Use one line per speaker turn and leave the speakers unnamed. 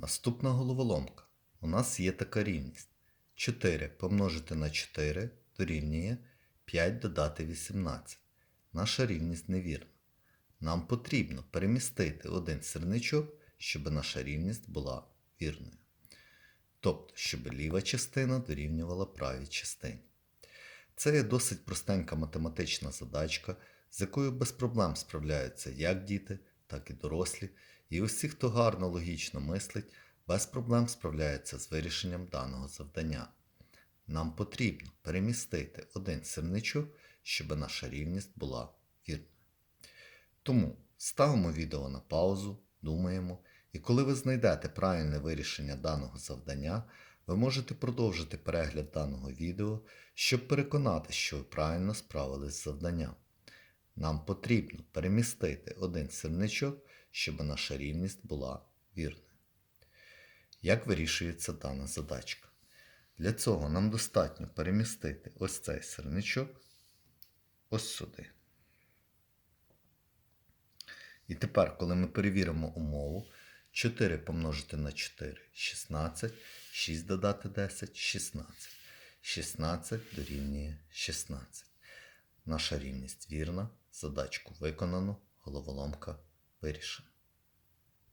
Наступна головоломка. У нас є така рівність. 4 помножити на 4 дорівнює 5 додати 18. Наша рівність невірна. Нам потрібно перемістити один сірничок, щоб наша рівність була вірною. Тобто, щоб ліва частина дорівнювала правій частині. Це є досить простенька математична задачка, з якою без проблем справляються як діти, так і дорослі, і усі, хто гарно логічно мислить, без проблем справляється з вирішенням даного завдання. Нам потрібно перемістити один сирничок, щоб наша рівність була вірною. Тому ставимо відео на паузу, думаємо, і коли ви знайдете правильне вирішення даного завдання, ви можете продовжити перегляд даного відео, щоб переконати, що ви правильно справились з завданням. Нам потрібно перемістити один сирничок, щоб наша рівність була вірною. Як вирішується дана задачка? Для цього нам достатньо перемістити ось цей сирничок ось сюди. І тепер, коли ми перевіримо умову, 4 помножити на 4 16, 6 додати 10 16. 16 дорівнює 16. Наша рівність вірна, задачку виконано, головоломка вирішена.